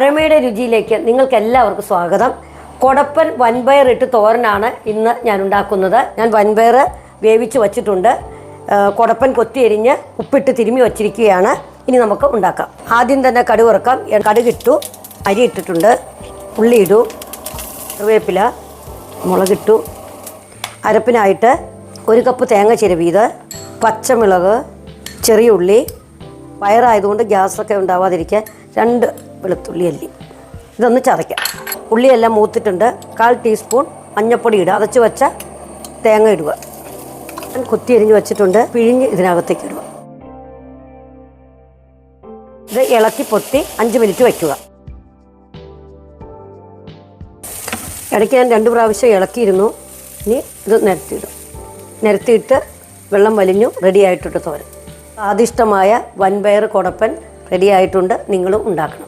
പഴമയുടെ രുചിയിലേക്ക് നിങ്ങൾക്ക് എല്ലാവർക്കും സ്വാഗതം. കൊടപ്പൻ വൻപയർ ഇട്ട് തോരനാണ് ഇന്ന് ഞാൻ ഉണ്ടാക്കുന്നത് ഞാൻ വൻപയർ വേവിച്ച് വച്ചിട്ടുണ്ട്. കൊടപ്പൻ കൊത്തിയരിഞ്ഞ് ഉപ്പിട്ട് തിരുമ്മി വച്ചിരിക്കുകയാണ്. ഇനി നമുക്ക് ഉണ്ടാക്കാം. ആദ്യം തന്നെ കടുക് ഇറക്കാം കടുകിട്ടു അരി ഇട്ടിട്ടുണ്ട്. ഉള്ളി ഇടൂ. കറിവേപ്പില മുളകിട്ടു അരപ്പിനായിട്ട് ഒരു കപ്പ് തേങ്ങ ചിരവിയത് പച്ചമുളക് ചെറിയ ഉള്ളി പയറായതുകൊണ്ട് ഗ്യാസൊക്കെ ഉണ്ടാവാതിരിക്കാൻ രണ്ട് വെളുത്തുള്ളി അല്ലി. ഇതൊന്ന് ചതയ്ക്കാം. ഉള്ളിയെല്ലാം മൂത്തിട്ടുണ്ട്. കാൽ ടീസ്പൂൺ മഞ്ഞൾപ്പൊടി ഇടുക. അതച്ച് വെച്ച തേങ്ങ ഇടുക. ഞാൻ കൊത്തി എരിഞ്ഞ് വെച്ചിട്ടുണ്ട്. പിഴിഞ്ഞ് ഇതിനകത്തേക്ക് ഇടുക. ഇത് ഇളക്കി പൊത്തി അഞ്ച് മിനിറ്റ് വയ്ക്കുക ഇടയ്ക്ക് ഞാൻ രണ്ട് പ്രാവശ്യം ഇളക്കിയിരുന്നു. ഇനി ഇത് നിരത്തിയിടും. നിരത്തിയിട്ട് വെള്ളം വലിഞ്ഞു റെഡി ആയിട്ടിട്ട് തോരൻ. സ്വാദിഷ്ടമായ വൻപയർ കൊടപ്പൻ റെഡിയായിട്ടുണ്ട്. നിങ്ങളും ഉണ്ടാക്കണം.